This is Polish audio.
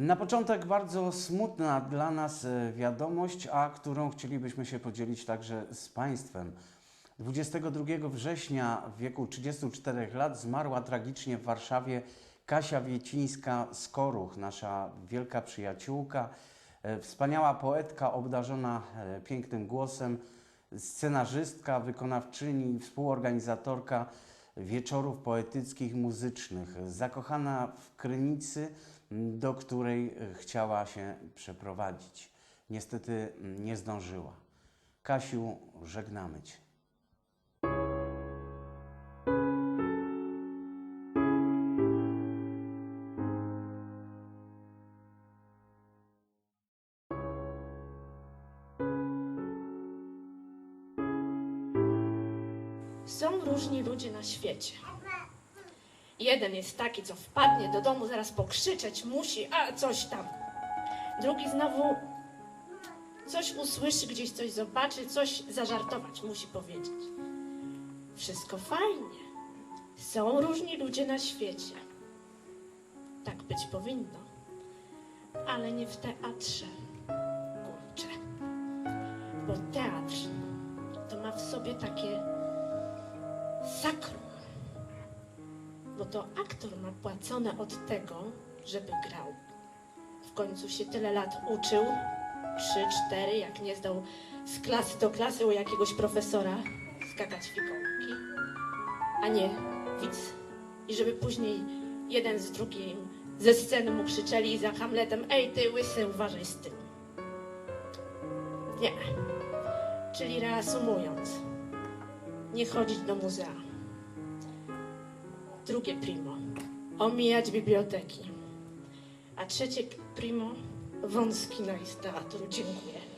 Na początek bardzo smutna dla nas e, wiadomość, a którą chcielibyśmy się podzielić także z Państwem. 22 września w wieku 34 lat zmarła tragicznie w Warszawie Kasia Wiecińska z Koruch, nasza wielka przyjaciółka, e, wspaniała poetka obdarzona e, pięknym głosem, scenarzystka, wykonawczyni, współorganizatorka wieczorów poetyckich, muzycznych, zakochana w Krynicy, do której e, chciała się przeprowadzić. Niestety nie zdążyła. Kasiu, żegnamy Cię. Są różni ludzie na świecie. Jeden jest taki, co wpadnie do domu, zaraz pokrzyczeć musi, a coś tam. Drugi znowu coś usłyszy, gdzieś coś zobaczy, coś zażartować musi powiedzieć. Wszystko fajnie. Są różni ludzie na świecie. Tak być powinno. Ale nie w teatrze. Kurczę. Bo teatr to ma w sobie takie sakrum. Bo to aktor ma płacone od tego, żeby grał. W końcu się tyle lat uczył, trzy, cztery, jak nie zdał z klasy do klasy u jakiegoś profesora skakać fikołki, a nie widz. I żeby później jeden z drugim ze sceny mu krzyczeli za Hamletem Ej, ty łysy, uważaj z tym. Nie. Czyli reasumując, nie chodzić do muzea. Drugie primo, omijać biblioteki. A trzecie primo, wąski na teatru. Dziękuję.